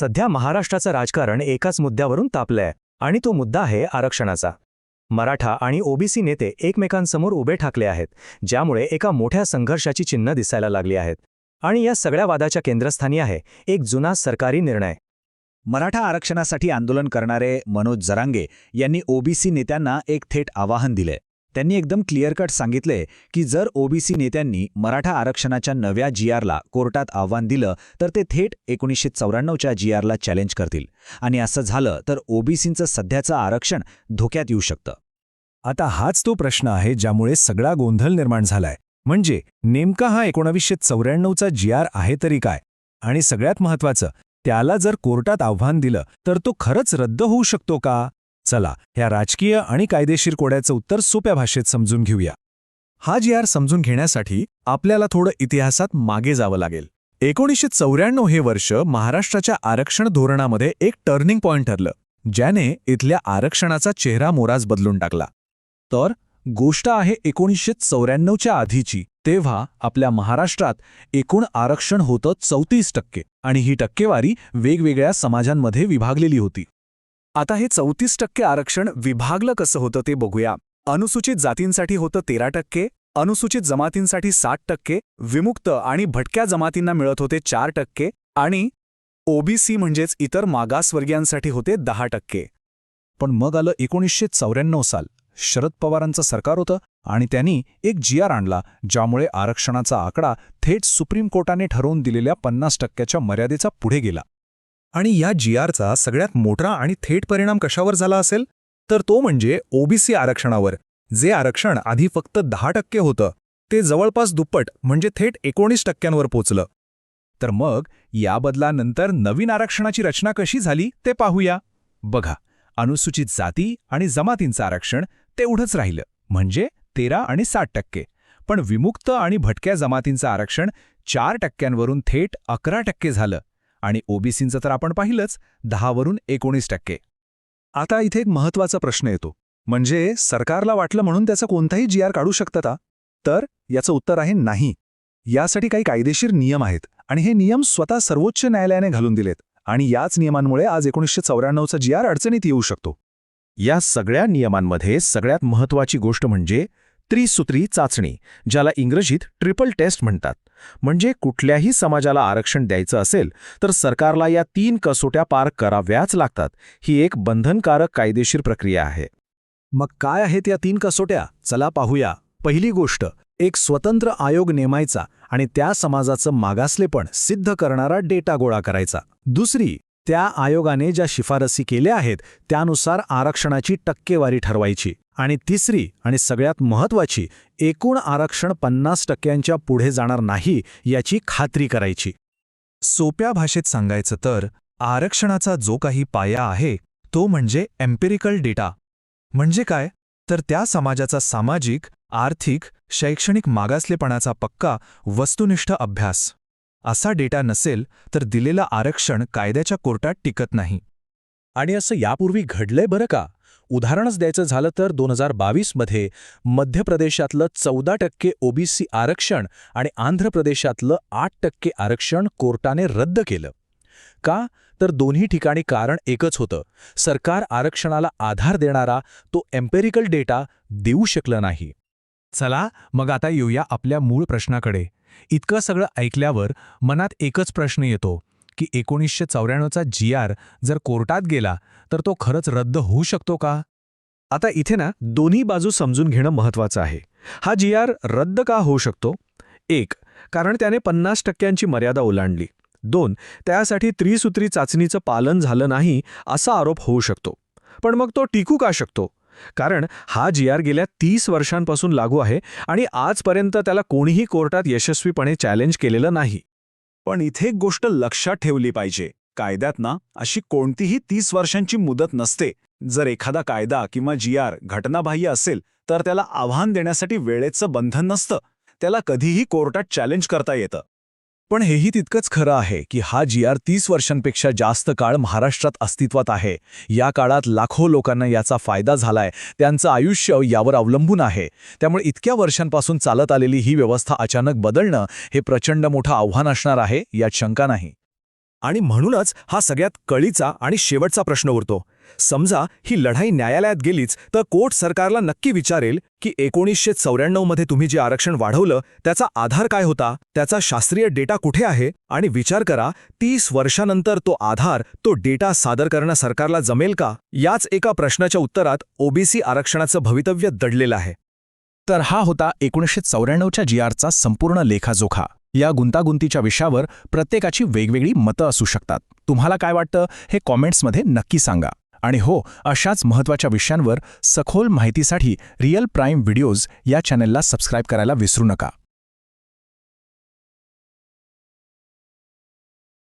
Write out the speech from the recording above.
सध्या महाराष्ट्राचं राजकारण एकाच मुद्द्यावरून तापलंय आणि तो मुद्दा आहे आरक्षणाचा. मराठा आणि ओबीसी नेते एकमेकांसमोर उभे ठाकले आहेत ज्यामुळे एका मोठ्या संघर्षाची चिन्ह दिसायला लागली आहेत. आणि या सगळ्या वादाच्या केंद्रस्थानी आहे एक जुना सरकारी निर्णय. मराठा आरक्षणासाठी आंदोलन करणारे मनोज जरांगे यांनी ओबीसी नेत्यांना एक थेट आवाहन दिले त्यांनी एकदम क्लिअर कट सांगितले की जर ओबीसी नेत्यांनी मराठा आरक्षणाच्या नव्या जी आरला कोर्टात आव्हान दिलं तर ते थेट एकोणीसशे चौऱ्याण्णवच्या जी आरला चॅलेंज करतील. आणि असं झालं तर ओबीसींचं सध्याचं आरक्षण धोक्यात येऊ शकतं. आता हाच तो प्रश्न आहे ज्यामुळे सगळा गोंधळ निर्माण झालाय. म्हणजे नेमका हा एकोणावीसशे चौऱ्याण्णवचा जी आर आहे तरी काय? आणि सगळ्यात महत्वाचं त्याला जर कोर्टात आव्हान दिलं तर तो खरंच रद्द होऊ शकतो का? चला ह्या राजकीय आणि कायदेशीर कोड्याचं उत्तर सोप्या भाषेत समजून घेऊया. हा जी आर समजून घेण्यासाठी आपल्याला थोडं इतिहासात मागे जावं लागेल. एकोणीसशे चौऱ्याण्णव हे वर्ष महाराष्ट्राच्या आरक्षण धोरणामध्ये एक टर्निंग पॉइंट ठरलं ज्याने इथल्या आरक्षणाचा चेहरा मोराज बदलून टाकला. तर गोष्ट आहे एकोणीसशे चौऱ्याण्णवच्या आधीची तेव्हा आपल्या महाराष्ट्रात एकूण आरक्षण होतं चौतीस टक्के आणि ही टक्केवारी वेगवेगळ्या समाजांमध्ये विभागलेली होती. आता हे चौतीस टक्के आरक्षण विभागलं कसं होतं ते बघूया. अनुसूचित जातींसाठी होतं तेरा टक्के अनुसूचित जमातींसाठी साठ टक्के विमुक्त आणि भटक्या जमातींना मिळत होते चार टक्के आणि ओबीसी म्हणजेच इतर मागासवर्गीयांसाठी होते दहा टक्के. पण मग आलं एकोणीसशे चौऱ्याण्णव साल. शरद पवारांचं सरकार होतं आणि त्यांनी एक जी आर आणला ज्यामुळे आरक्षणाचा आकडा थेट सुप्रीम कोर्टाने ठरवून दिलेल्या पन्नास टक्क्याच्या मर्यादेचा पुढे गेला. आणि या जी आरचा सगळ्यात मोठा आणि थेट परिणाम कशावर झाला असेल? तर तो म्हणजे ओबीसी आरक्षणावर जे आरक्षण आधी फक्त दहा टक्के होतं ते जवळपास दुप्पट म्हणजे थेट एकोणीस टक्क्यांवर पोचलं. तर मग या बदलानंतर नवीन आरक्षणाची रचना कशी झाली ते पाहूया. बघा अनुसूचित जाती आणि जमातींचं आरक्षण तेवढंच राहिलं म्हणजे तेरा आणि साठ टक्के. पण विमुक्त आणि भटक्या जमातींचं आरक्षण चार टक्क्यांवरून थेट अकरा टक्के झालं. आणि ओबीसींचं तर आपण पाहिलंच दहावरून एकोणीस टक्के. आता इथे एक महत्त्वाचा प्रश्न येतो. म्हणजे सरकारला वाटलं म्हणून त्याचा कोणताही जी आर काढू शकतं का तर याचं उत्तर आहे नाही. यासाठी काही कायदेशीर नियम आहेत आणि हे नियम स्वतः सर्वोच्च न्यायालयाने घालून दिलेत आणि याच नियमांमुळे आज एकोणीसशे चौऱ्याण्णवचा जी आर अडचणीत येऊ शकतो. या सगळ्या नियमांमध्ये सगळ्यात महत्वाची गोष्ट म्हणजे त्रिसूत्री चाचणी ज्याला इंग्रजीत ट्रिपल टेस्ट म्हणतात. म्हणजे कुठल्याही समाजाला आरक्षण द्यायचं असेल तर सरकारला या तीन कसोट्या पार कराव्याच लागतात. ही एक बंधनकारक कायदेशीर प्रक्रिया आहे. मग काय आहेत या तीन कसोट्या? चला पाहूया. पहिली गोष्ट एक स्वतंत्र आयोग नेमायचा आणि त्या समाजाचं मागासलेपण सिद्ध करणारा डेटा गोळा करायचा. दुसरी त्या आयोगाने ज्या शिफारसी केल्या आहेत त्यानुसार आरक्षणाची टक्केवारी ठरवायची. आणि तिसरी आणि सगळ्यात महत्वाची एकूण आरक्षण पन्नास टक्क्यांच्या पुढे जाणार नाही याची खात्री करायची. सोप्या भाषेत सांगायचं तर आरक्षणाचा जो काही पाया आहे तो म्हणजे एम्पिरिकल डेटा म्हणजे काय? तर त्या समाजाचा सामाजिक आर्थिक शैक्षणिक मागासलेपणाचा पक्का वस्तुनिष्ठ अभ्यास. असा डेटा नसेल तर दिलेलं आरक्षण कायद्याच्या कोर्टात टिकत नाही. आणि असं यापूर्वी घडलंय बरं का? उदाहरणच द्यायचं झालं तर दोन हजार बावीसमध्ये मध्य प्रदेशातलं चौदा टक्के ओबीसी आरक्षण आणि आंध्र प्रदेशातलं आठ टक्के आरक्षण कोर्टाने रद्द केलं. का? तर दोन्ही ठिकाणी कारण एकच होतं. सरकार आरक्षणाला आधार देणारा तो एम्पेरिकल डेटा देऊ शकलं नाही. चला मग आता येऊया आपल्या मूळ प्रश्नाकडे. इतकं सगळं ऐकल्यावर मनात एकच प्रश्न येतो. की एकोणीसशे चौऱ्याण्णवचा जी आर जर कोर्टात गेला तर तो खरंच रद्द होऊ शकतो का? आता इथे ना दोन्ही बाजू समजून घेणं महत्वाचं आहे. हा जी आर रद्द का होऊ शकतो? एक कारण त्याने पन्नास टक्क्यांची मर्यादा ओलांडली. दोन त्यासाठी त्रिसूत्री चाचणीचं पालन झालं नाही असा आरोप होऊ शकतो. पण मग तो टिकू का शकतो? कारण हा जी आर गेल्या तीस वर्षांपासून लागू आहे आणि आजपर्यंत त्याला कोणीही कोर्टात यशस्वीपणे चॅलेंज केलेलं नाही. पण इथे एक गोष्ट लक्षात ठेवली पाहिजे. कायद्यात ना अशी कोणतीही तीस वर्षांची मुदत नसते. जर एखादा कायदा किंवा जी आर घटनाबाह्य असेल तर त्याला आव्हान देण्यासाठी वेळेचं बंधन नसतं. त्याला कधीही कोर्टात चॅलेंज करता येतं. पण हेही तितकंच खरं आहे की हा जी आर तीस वर्षांपेक्षा जास्त काळ महाराष्ट्रात अस्तित्वात आहे. या काळात लाखो लोकांना याचा फायदा झालाय. त्यांचं आयुष्य यावर अवलंबून आहे. त्यामुळे इतक्या वर्षांपासून चालत आलेली ही व्यवस्था अचानक बदलणं हे प्रचंड मोठं आव्हान असणार आहे यात शंका नाही. आणि म्हणूनच हा सगळ्यात कळीचा आणि शेवटचा प्रश्न उरतो. समजा ही लढाई न्यायालयात गेलीच तर कोर्ट सरकारला नक्की विचारेल की एकोणीसशे चौऱ्याण्णवमध्ये तुम्ही जे आरक्षण वाढवलं त्याचा आधार काय होता? त्याचा शास्त्रीय डेटा कुठे आहे? आणि विचार करा तीस वर्षानंतर तो आधार तो डेटा सादर करणं सरकारला जमेल का? याच एका प्रश्नाच्या उत्तरात ओबीसी आरक्षणाचं भवितव्य दडलेलं आहे. तर हा होता एकोणीसशे चौऱ्याण्णवच्या जी आरचा संपूर्ण लेखाजोखा. या गुंतागुंतीच्या विषयावर प्रत्येकाची वेगवेगळी मतं असू शकतात. तुम्हाला काय वाटतं? हे कॉमेंट्समध्ये नक्की सांगा. आणि हो अशाच महत्त्वाच्या विषयांवर सखोल माहितीसाठी रिअल प्राईम व्हिडिओज या चॅनलला सबस्क्राईब करायला विसरू नका.